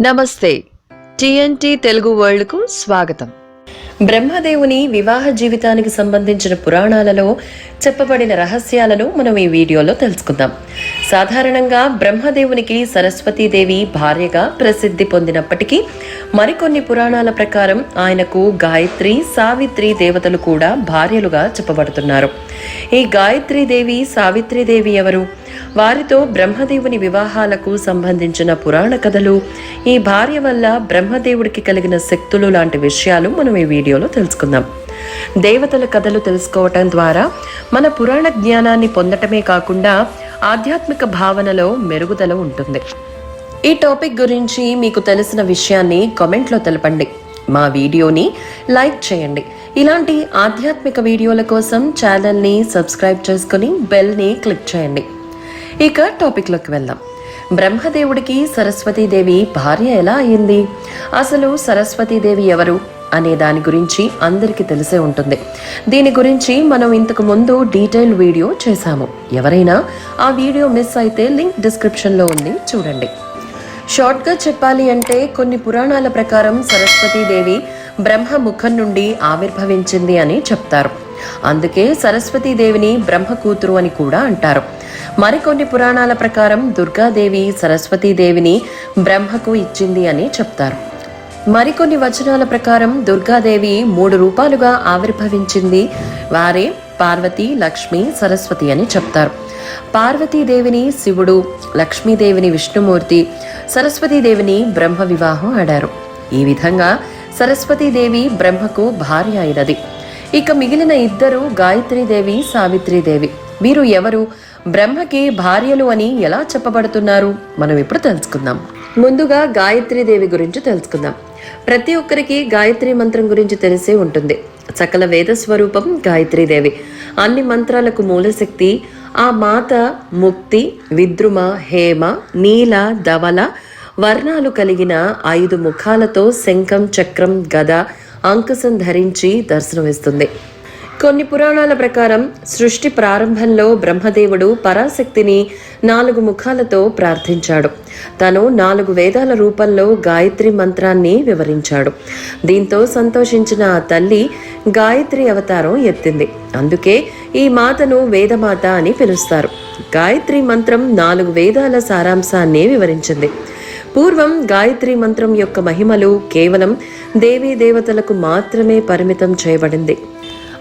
నమస్తే. టిఎన్టి తెలుగు వరల్డ్కు స్వాగతం. బ్రహ్మదేవుని వివాహ జీవితానికి సంబంధించిన పురాణాలలో చెప్పబడిన రహస్యాలను మనం ఈ వీడియోలో తెలుసుకుందాం. సాధారణంగా బ్రహ్మదేవునికి సరస్వతీదేవి భార్యగా ప్రసిద్ధి పొందినప్పటికీ మరికొన్ని పురాణాల ప్రకారం ఆయనకు గాయత్రి సావిత్రి దేవతలు కూడా భార్యలుగా చెప్పబడుతున్నారు. ఈ గాయత్రీదేవి సావిత్రిదేవి ఎవరు? వారితో బ్రహ్మదేవుని వివాహాలకు సంబంధించిన పురాణ కథలు ఈ భార్య వల్ల బ్రహ్మదేవుడికి కలిగిన శక్తులు లాంటి విషయాలు మనం ఈ వీడియోలో తెలుసుకుందాం. దేవతల కథలు తెలుసుకోవటం ద్వారా మన పురాణ జ్ఞానాన్ని పొందటమే కాకుండా ఆధ్యాత్మిక భావనలో మెరుగుదల ఉంటుంది. ఈ టాపిక్ గురించి మీకు తెలిసిన విషయాన్ని కామెంట్లో తెలపండి. మా వీడియోని లైక్ చేయండి. ఇలాంటి ఆధ్యాత్మిక వీడియోల కోసం ఛానల్ని సబ్స్క్రైబ్ చేసుకుని బెల్ని క్లిక్ చేయండి. ఇక టాపిక్లోకి వెళ్దాం. బ్రహ్మదేవుడికి సరస్వతీదేవి భార్య ఎలా అయింది? అసలు సరస్వతీదేవి ఎవరు? అనే దాని గురించి అందరికీ తెలిసే ఉంటుంది. దీని గురించి మనం ఇంతకు ముందు డీటెయిల్ వీడియో చేశాము. ఎవరైనా ఆ వీడియో మిస్ అయితే లింక్ డిస్క్రిప్షన్లో ఉంది చూడండి. షార్ట్గా చెప్పాలి అంటే కొన్ని పురాణాల ప్రకారం సరస్వతీదేవి బ్రహ్మ ముఖం నుండి ఆవిర్భవించింది అని చెప్తారు. అందుకే సరస్వతీదేవిని బ్రహ్మ కూతురు అని కూడా అంటారు. మరికొన్ని పురాణాల ప్రకారం దుర్గాదేవి సరస్వతీదేవిని బ్రహ్మకు ఇచ్చింది అని చెప్తారు. మరికొన్ని వచనాల ప్రకారం దుర్గాదేవి మూడు రూపాలుగా ఆవిర్భవించింది. వారే పార్వతి లక్ష్మి సరస్వతి అని చెప్తారు. పార్వతీదేవిని శివుడు లక్ష్మీదేవిని విష్ణుమూర్తి సరస్వతీదేవిని బ్రహ్మ వివాహం ఆడారు. ఈ విధంగా సరస్వతీదేవి బ్రహ్మకు భార్య అయినది. ఇక మిగిలిన ఇద్దరు గాయత్రీదేవి సావిత్రీదేవి. వీరు ఎవరు? బ్రహ్మకి భార్యలు అని ఎలా చెప్పబడుతున్నారు? మనం ఇప్పుడు తెలుసుకుందాం. ముందుగా గాయత్రీదేవి గురించి తెలుసుకుందాం. ప్రతి ఒక్కరికి గాయత్రి మంత్రం గురించి తెలిసే ఉంటుంది. సకల వేద స్వరూపం గాయత్రీదేవి. అన్ని మంత్రాలకు మూలశక్తి ఆ మాత ముక్తి విద్రుమ హేమ నీల ధవల వర్ణాలు కలిగిన ఐదు ముఖాలతో శంఖం చక్రం గద అంకుశం ధరించి దర్శనమిస్తుంది. కొన్ని పురాణాల ప్రకారం సృష్టి ప్రారంభంలో బ్రహ్మదేవుడు పరాశక్తిని నాలుగు ముఖాలతో ప్రార్థించాడు. తను నాలుగు వేదాల రూపంలో గాయత్రి మంత్రాన్ని వివరించాడు. దీంతో సంతోషించిన ఆ తల్లి గాయత్రి అవతారం ఎత్తింది. అందుకే ఈ మాతను వేదమాత అని పిలుస్తారు. గాయత్రి మంత్రం నాలుగు వేదాల సారాంశాన్ని వివరించింది. పూర్వం గాయత్రి మంత్రం యొక్క మహిమలు కేవలం దేవీ దేవతలకు మాత్రమే పరిమితం చేయబడింది.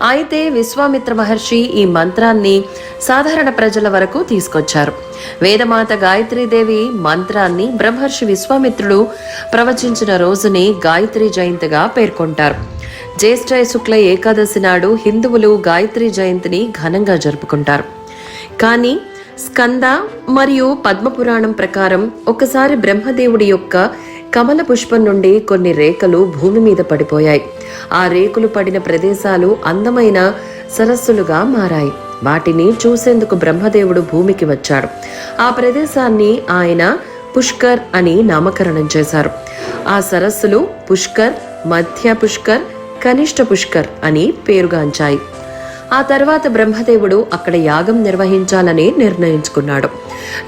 అయితే విశ్వామిత్ర మహర్షి ఈ మంత్రాన్ని సాధారణ ప్రజల వరకు తీసుకొచ్చారు. వేదమాత గాయత్రీదేవి మంత్రాన్ని బ్రహ్మర్షి విశ్వామిత్రుడు ప్రవచించిన రోజుని గాయత్రి జయంతిగా పేర్కొంటారు. జ్యేష్ఠ శుక్ల ఏకాదశి నాడు హిందువులు గాయత్రి జయంతిని ఘనంగా జరుపుకుంటారు. కానీ స్కంద మరియు పద్మపురాణం ప్రకారం ఒకసారి బ్రహ్మదేవుడి యొక్క కమల పుష్పం నుండి కొన్ని రేఖలు భూమి మీద పడిపోయాయి. ఆ రేకులు పడిన ప్రదేశాలు అందమైన సరస్సులుగా మారాయి. వాటిని చూసేందుకు బ్రహ్మదేవుడు భూమికి వచ్చాడు. ఆ ప్రదేశాన్ని ఆయన పుష్కర్ అని నామకరణం చేశారు. ఆ సరస్సులు పుష్కర్ మధ్య పుష్కర్ కనిష్ట పుష్కర్ అని పేరుగాంచాయి ఆ తర్వాత బ్రహ్మదేవుడు అక్కడ యాగం నిర్వహించాలని నిర్ణయించుకున్నాడు.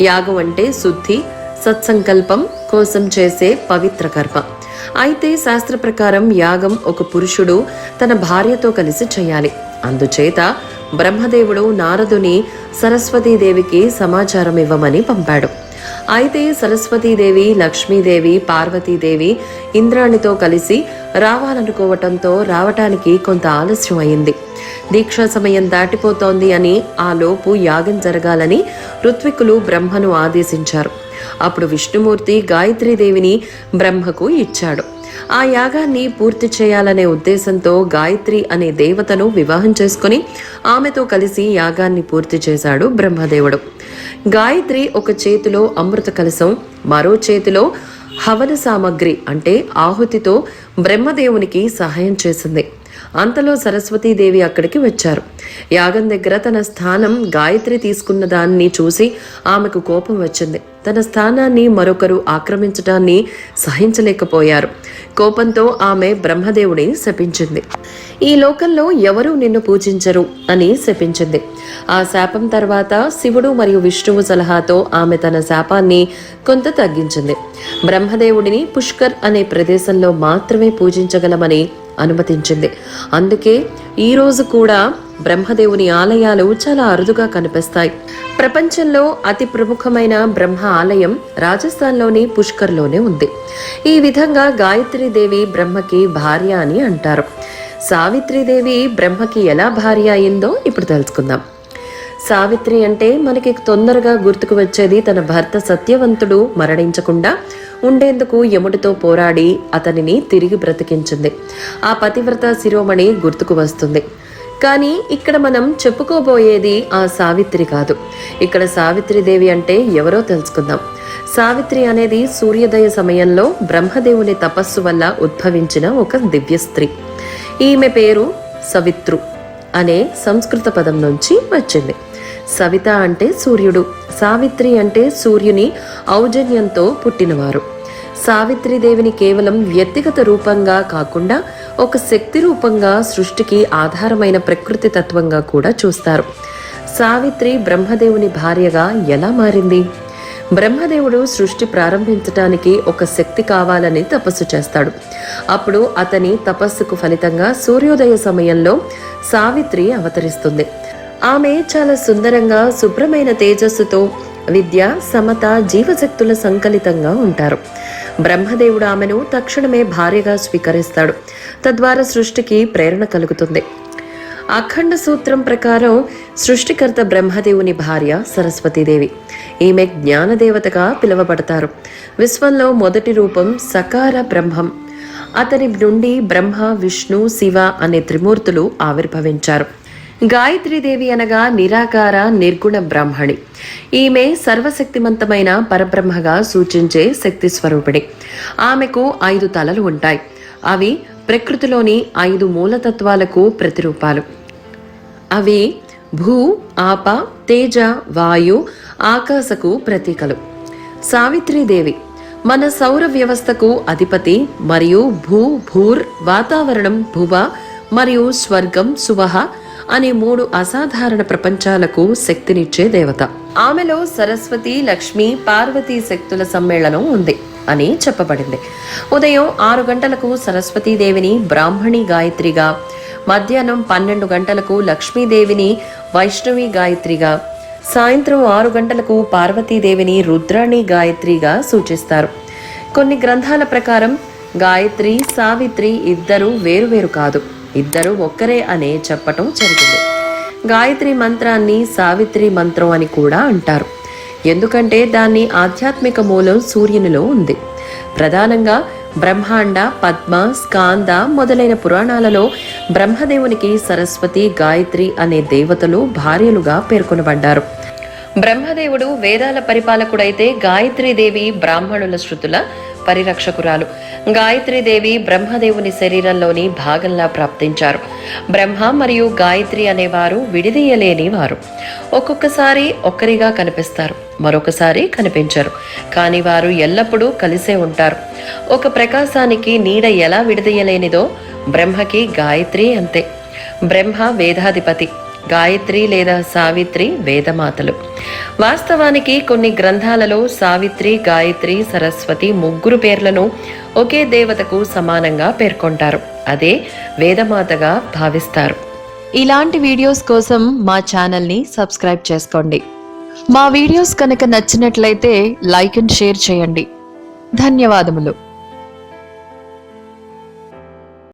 యాగం అంటే శుద్ధి సత్సంకల్పం కోసం చేసే పవిత్ర కర్మ. అయితే శాస్త్ర ప్రకారం యాగం ఒక పురుషుడు తన భార్యతో కలిసి చేయాలి. అందుచేత బ్రహ్మదేవుడు నారదుని సరస్వతీదేవికి సమాచారం ఇవ్వమని పంపాడు. అయితే సరస్వతీదేవి లక్ష్మీదేవి పార్వతీదేవి ఇంద్రాణితో కలిసి రావాలనుకోవటంతో రావటానికి కొంత ఆలస్యం అయింది దీక్షా సమయం దాటిపోతోంది అని ఆ లోపు యాగం జరగాలని ఋత్వికులు బ్రహ్మను ఆదేశించారు. అప్పుడు విష్ణుమూర్తి గాయత్రీదేవిని బ్రహ్మకు ఇచ్చాడు. ఆ యాగాన్ని పూర్తి చేయాలనే ఉద్దేశంతో గాయత్రి అనే దేవతను వివాహం చేసుకుని ఆమెతో కలిసి యాగాన్ని పూర్తి చేశాడు బ్రహ్మదేవుడు. గాయత్రి ఒక చేతిలో అమృత కలసం మరో చేతిలో హవన సామగ్రి అంటే ఆహుతితో బ్రహ్మదేవునికి సహాయం చేసింది. అంతలో సరస్వతీదేవి అక్కడికి వచ్చారు. యాగం దగ్గర తన స్థానం గాయత్రి తీసుకున్న దాన్ని చూసి ఆమెకు కోపం వచ్చింది. తన స్థానాన్ని మరొకరు ఆక్రమించడాన్ని సహించలేకపోయారు. కోపంతో ఆమె బ్రహ్మదేవుడిని శపించింది. ఈ లోకంలో ఎవరూ నిన్ను పూజించరు అని శపించింది. ఆ శాపం తర్వాత శివుడు మరియు విష్ణువు సలహాతో ఆమె తన శాపాన్ని కొంత తగ్గించింది. బ్రహ్మదేవుడిని పుష్కర్ అనే ప్రదేశంలో మాత్రమే పూజించగలమని అనుమతించింది. అందుకే ఈ రోజు కూడా బ్రహ్మదేవుని ఆలయాలు చాలా అరుదుగా కనిపిస్తాయి. ప్రపంచంలో అతి ప్రముఖమైన బ్రహ్మ ఆలయం రాజస్థాన్లోని పుష్కర్లోనే ఉంది. ఈ విధంగా గాయత్రీదేవి బ్రహ్మకి భార్య అని అంటారు. సావిత్రీదేవి బ్రహ్మకి ఎలా భార్య అయిందో ఇప్పుడు తెలుసుకుందాం. సావిత్రి అంటే మనకి తొందరగా గుర్తుకు వచ్చేది తన భర్త సత్యవంతుడు మరణించకుండా ఉండేందుకు యముడితో పోరాడి అతనిని తిరిగి బ్రతికించింది. ఆ పతివ్రత శిరోమణి గుర్తుకు వస్తుంది. కానీ ఇక్కడ మనం చెప్పుకోబోయేది ఆ సావిత్రి కాదు. ఇక్కడ సావిత్రిదేవి అంటే ఎవరో తెలుసుకుందాం. సావిత్రి అనేది సూర్యోదయ సమయంలో బ్రహ్మదేవుని తపస్సు వల్ల ఉద్భవించిన ఒక దివ్య స్త్రీ. ఈమె పేరు సవిత్రు అనే సంస్కృత పదం నుంచి వచ్చింది. సవిత అంటే సూర్యుడు సావిత్రి అంటే సూర్యుని ఔజన్యంతో పుట్టినవారు. సావిత్రిదేవిని కేవలం వ్యక్తిగత రూపంగా కాకుండా ఒక శక్తి రూపంగా సృష్టికి ఆధారమైన ప్రకృతి తత్వంగా కూడా చూస్తారు. సావిత్రి బ్రహ్మదేవుని భార్యగా ఎలా మారింది? బ్రహ్మదేవుడు సృష్టి ప్రారంభించటానికి ఒక శక్తి కావాలని తపస్సు చేస్తాడు. అప్పుడు అతని తపస్సుకు ఫలితంగా సూర్యోదయ సమయంలో సావిత్రి అవతరిస్తుంది. ఆమె చాలా సుందరంగా శుభ్రమైన తేజస్సుతో విద్య సమత జీవశక్తుల సంకలితంగా ఉంటారు. బ్రహ్మదేవుడు ఆమెను తక్షణమే భార్యగా స్వీకరిస్తాడు. తద్వారా సృష్టికి ప్రేరణ కలుగుతుంది. అఖండ సూత్రం ప్రకారం సృష్టికర్త బ్రహ్మదేవుని భార్య సరస్వతీదేవి. ఈమె జ్ఞానదేవతగా పిలువబడతారు. విశ్వంలో మొదటి రూపం సకార బ్రహ్మం. అతని నుండి బ్రహ్మ విష్ణు శివ అనే త్రిమూర్తులు ఆవిర్భవించారు. గాయత్రీదేవి అనగా నిరాకార నిర్గుణ బ్రాహ్మణి. ఈమె సర్వశక్తిమంతమైన పరబ్రహ్మగా సూచించే శక్తి స్వరూపిణి. ఆమెకు ఐదు తలలు ఉంటాయి. అవి ప్రకృతిలోని ఐదు మూలతత్వాలకు ప్రతిరూపాలు. అవి భూ ఆప తేజ వాయు ఆకాశకు ప్రతీకలు. సావిత్రీదేవి మన సౌర వ్యవస్థకు అధిపతి మరియు భూ భూర్ వాతావరణం భువ మరియు స్వర్గం సువహ అనే మూడు అసాధారణ ప్రపంచాలకు శక్తినిచ్చే దేవత. ఆమెలో సరస్వతి లక్ష్మి పార్వతీ శక్తుల సమ్మేళనం ఉంది అని చెప్పబడింది. ఉదయం ఆరు గంటలకు సరస్వతీదేవిని బ్రాహ్మణి గాయత్రిగా మధ్యాహ్నం పన్నెండు గంటలకు లక్ష్మీదేవిని వైష్ణవి గాయత్రిగా సాయంత్రం ఆరు గంటలకు పార్వతీదేవిని రుద్రాణి గాయత్రిగా సూచిస్తారు. కొన్ని గ్రంథాల ప్రకారం గాయత్రి సావిత్రి ఇద్దరు వేరువేరు కాదు. ఇద్దరు ఒక్కరే అనే చెప్పటం జరిగింది. గాయత్రి మంత్రాన్ని సావిత్రి మంత్రం అని కూడా అంటారు. ఎందుకంటే దాన్ని ఆధ్యాత్మిక మూలం సూర్యునిలో ఉంది. ప్రధానంగా బ్రహ్మాండ పద్మ స్కాంద మొదలైన పురాణాలలో బ్రహ్మదేవునికి సరస్వతి గాయత్రి అనే దేవతలు భార్యలుగా పేర్కొనబడ్డారు. బ్రహ్మదేవుడు వేదాల పరిపాలకుడైతే గాయత్రీదేవి బ్రాహ్మణుల శృతుల పరిరక్షకురాలు. గాయత్రీదేవి బ్రహ్మదేవుని శరీరంలోని భాగంలా ప్రాప్తించారు. బ్రహ్మ మరియు గాయత్రి అనేవారు విడిదీయలేని వారు. ఒక్కొక్కసారి ఒక్కరిగా కనిపిస్తారు మరొకసారి కనిపించరు. కానీ వారు ఎల్లప్పుడూ కలిసే ఉంటారు. ఒక ప్రకాశానికి నీడ ఎలా విడదీయలేనిదో బ్రహ్మకి గాయత్రి అంతే. బ్రహ్మ వేదాధిపతి. గాయత్రి లేదా సావిత్రి వేదమాతలు. వాస్తవానికి కొన్ని గ్రంథాలలో సావిత్రి గాయత్రి సరస్వతి ముగ్గురు పేర్లను ఒకే దేవతకు సమానంగా పేర్కొంటారు. అదే వేదమాతగా భావిస్తారు. ఇలాంటి వీడియోస్ కోసం మా ఛానల్ని సబ్స్క్రైబ్ చేసుకోండి. మా వీడియోస్ కనుక నచ్చినట్లయితే లైక్ అండ్ షేర్ చేయండి. ధన్యవాదములు.